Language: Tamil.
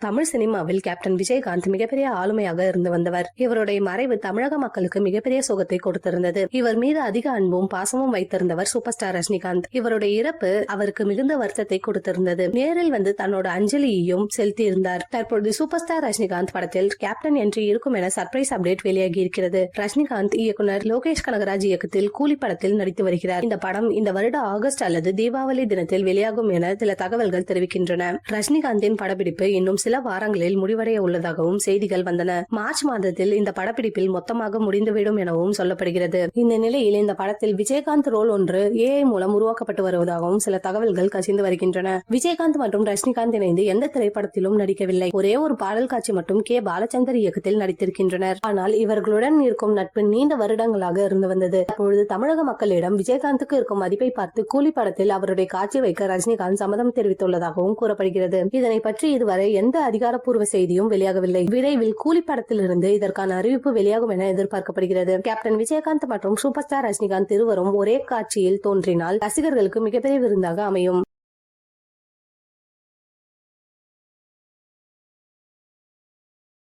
தமிழ் சினிமாவில் கேப்டன் விஜயகாந்த் மிகப்பெரிய ஆளுமையாக இருந்து வந்தவர். இவருடைய மறைவு தமிழக மக்களுக்கு மிகப்பெரிய சுகத்தை கொடுத்திருந்தது. இவர் மீது அதிக அன்பும் பாசமும் வைத்திருந்தவர் சூப்பர் ஸ்டார் ரஜினிகாந்த். இவருடைய இறப்பு அவருக்கு மிகுந்த வருத்தத்தை கொடுத்திருந்தது. நேரில் வந்து தன்னோட அஞ்சலியையும் செலுத்தியிருந்தார். தற்பொழுது சூப்பர் ஸ்டார் ரஜினிகாந்த் படத்தில் கேப்டன் என்று இருக்கும் என சர்ப்ரைஸ் அப்டேட் வெளியாகி இருக்கிறது ரஜினிகாந்த் இயக்குனர் லோகேஷ் கனகராஜ் இயக்கத்தில் கூலி படத்தில் நடித்து வருகிறார். இந்த படம் இந்த வருட ஆகஸ்ட் அல்லது தீபாவளி தினத்தில் வெளியாகும் என சில தகவல்கள் தெரிவிக்கின்றன. ரஜினிகாந்தின் படப்பிடிப்பு இன்னும் சில வாரங்களில் முடிவடைய உள்ளதாகவும் செய்திகள் வந்தன. மார்ச் மாதத்தில் இந்த படப்பிடிப்பில் மொத்தமாக முடிந்துவிடும் எனவும் சொல்லப்படுகிறது. இந்த நிலையில் இந்த படத்தில் விஜயகாந்த் ரோல் ஒன்று ஏஐ மூலம் உருவாக்கப்பட்டு வருவதாகவும் சில தகவல்கள் கசிந்து வருகின்றன. விஜயகாந்த் மற்றும் ரஜினிகாந்த் இணைந்து எந்த திரைப்படத்திலும் நடிக்கவில்லை. ஒரே ஒரு பாடல் காட்சி மட்டும் கே. பாலச்சந்தர் இயக்கத்தில் நடித்திருக்கின்றனர். ஆனால் இவர்களுடன் இருக்கும் நட்பு நீண்ட வருடங்களாக இருந்து வந்தது. அப்பொழுது தமிழக மக்களிடம் விஜயகாந்துக்கு இருக்கும் மதிப்பை பார்த்து கூலி படத்தில் அவருடைய காட்சி வைக்க ரஜினிகாந்த் சம்மதம் தெரிவித்துள்ளதாகவும் கூறப்படுகிறது. இதனை பற்றி இதுவரை எந்த அதிகாரப்பூர்வ செய்தியும் வெளியாகவில்லை. விரைவில் கூலி படத்திலிருந்து இதற்கான அறிவிப்பு வெளியாகும் என எதிர்பார்க்கப்படுகிறது. கேப்டன் விஜயகாந்த் மற்றும் சூப்பர் ஸ்டார் ரஜினிகாந்த் இருவரும் ஒரே காட்சியில் தோன்றினால் ரசிகர்களுக்கு மிகப்பெரிய விருந்தாக அமையும்.